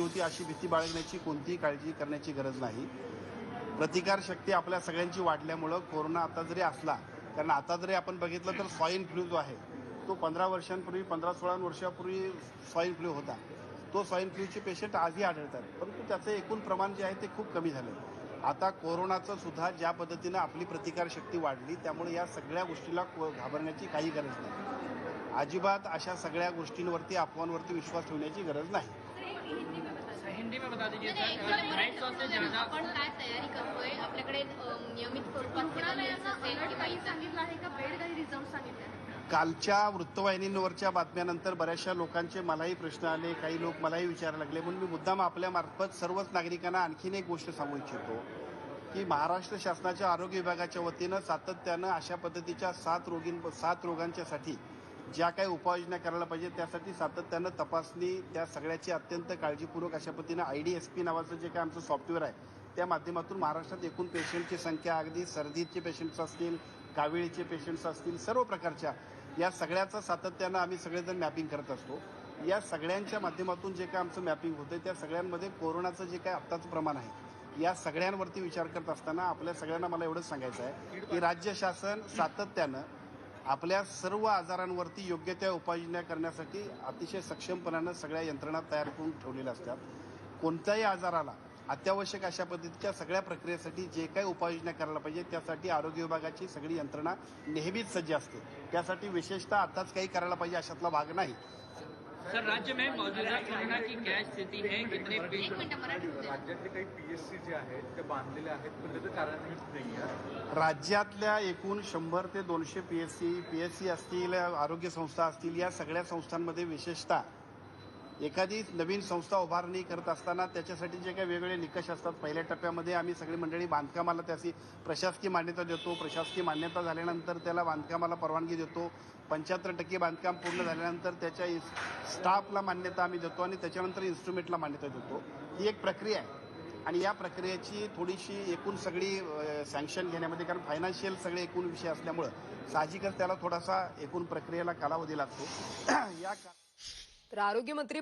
होती अशी भीती बाळगण्याची कोणतीही काळजी करण्याची गरज नाही. प्रतिकार शक्ती आपल्या सगळ्यांची वाढल्यामुळं कोरोना आता जरी असला कारण आता जरी आपण बघितलं तर स्वाईन फ्लू जो आहे तो पंधरा वर्षांपूर्वी पंधरा सोळा वर्षापूर्वी स्वाईन फ्लू होता. तो स्वाईन फ्लूचे पेशंट आजही आढळतात. परंतु त्याचं एकूण प्रमाण जे आहे ते खूप कमी झालं आता कोरोनाचं सुद्धा ज्या पद्धतीनं आपली प्रतिकारशक्ती वाढली त्यामुळे या सगळ्या गोष्टीला घाबरण्याची काही गरज नाही. अजिबात अशा सगळ्या गोष्टींवरती अफवांवरती विश्वास ठेवण्याची गरज नाही. हिंदी में बता दीजिए। नाही, सर नाही, नाइट सॉस से ज्यादा आपण काय तयारी करतोय आपल्याकडे नियमित स्वरूपात रुग्णालयाचा असेल बेड किंवा काही इतर- सांगितलं आहे का? बेड काही रिझर्व सांगितलं कालच्या वृत्तवाहिनींवरच्या बातम्यानंतर बऱ्याचशा लोकांचे मलाही प्रश्न आले काही लोक मलाही विचारायला लागले. म्हणून मी मुद्दाम आपल्या मार्फत सर्वच नागरिकांना आणखीन एक गोष्ट सांगू इच्छितो की महाराष्ट्र शासनाच्या आरोग्य विभागाच्या वतीनं सातत्यानं अशा पद्धतीच्या सात रोगीं सात रोगांच्यासाठी ज्या काही उपाययोजना करायला पाहिजे त्यासाठी सातत्यानं तपासणी त्या सगळ्याची अत्यंत काळजीपूर्वक अशा पद्धतीनं आय डी एस पी नावाचं जे काय आमचं सॉफ्टवेअर आहे त्या माध्यमातून महाराष्ट्रात एकूण पेशंटची संख्या अगदी सर्दीचे पेशंट्स असतील काविळीचे पेशंट्स असतील सर्व प्रकारच्या या सगळ्याचं सातत्यानं आम्ही सगळेजण मॅपिंग करत असतो. या सगळ्यांच्या माध्यमातून जे काय आमचं मॅपिंग होतं त्या सगळ्यांमध्ये कोरोनाचं जे काय आत्ताचं प्रमाण आहे या सगळ्यांवरती विचार करत असताना आपल्या सगळ्यांना मला एवढंच सांगायचं आहे की राज्य शासन सातत्यानं आपल्या सर्व आजारांवरती योग्य त्या उपाययोजना करण्यासाठी अतिशय सक्षमपणानं सगळ्या यंत्रणा तयार करून ठेवलेल्या असतात. कोणत्याही आजाराला अत्यावश्यक अशा पद्धतीच्या सगळ्या प्रक्रियेसाठी जे काही उपाययोजना करायला पाहिजे त्यासाठी आरोग्य विभागाची सगळी यंत्रणा नेहमीच सज्ज असते. त्यासाठी विशेषतः आताच काही करायला पाहिजे अशातला भाग नाही. सर राज्य में मौजूदा कोरोना की क्या स्थिति है? कितने पे- राज्यातले काही पीएससी जे आहेत ते बांधलेले आहेत पण त्याचं कार्यान्वित नाही आहे राज्यातल्या एकूण शंभर ते दोनशे P S C P S C असतील आरोग्य संस्था असतील या सगळ्या संस्थांमध्ये विशेषतः एखादी नवीन संस्था उभारणी करत असताना त्याच्यासाठी जे काही वेगवेगळे निकष असतात पहिल्या टप्प्यामध्ये आम्ही सगळी मंडळी बांधकामाला त्याची प्रशासकीय मान्यता देतो. प्रशासकीय मान्यता झाल्यानंतर त्याला बांधकामाला परवानगी देतो. पंच्याहत्तर टक्के बांधकाम पूर्ण झाल्यानंतर त्याच्या स्टाफला मान्यता आम्ही देतो आणि त्याच्यानंतर इन्स्ट्रुमेंटला मान्यता देतो. ही एक प्रक्रिया आहे. आणि या प्रक्रियेची थोडीशी एकूण सगळी सँक्शन घेण्यामध्ये कारण फायनान्शियल सगळे एकूण विषय असल्यामुळं साहजिकच त्याला थोडासा एकूण प्रक्रियेला कालावधी लागतो. या का- तर आरोग्यमंत्री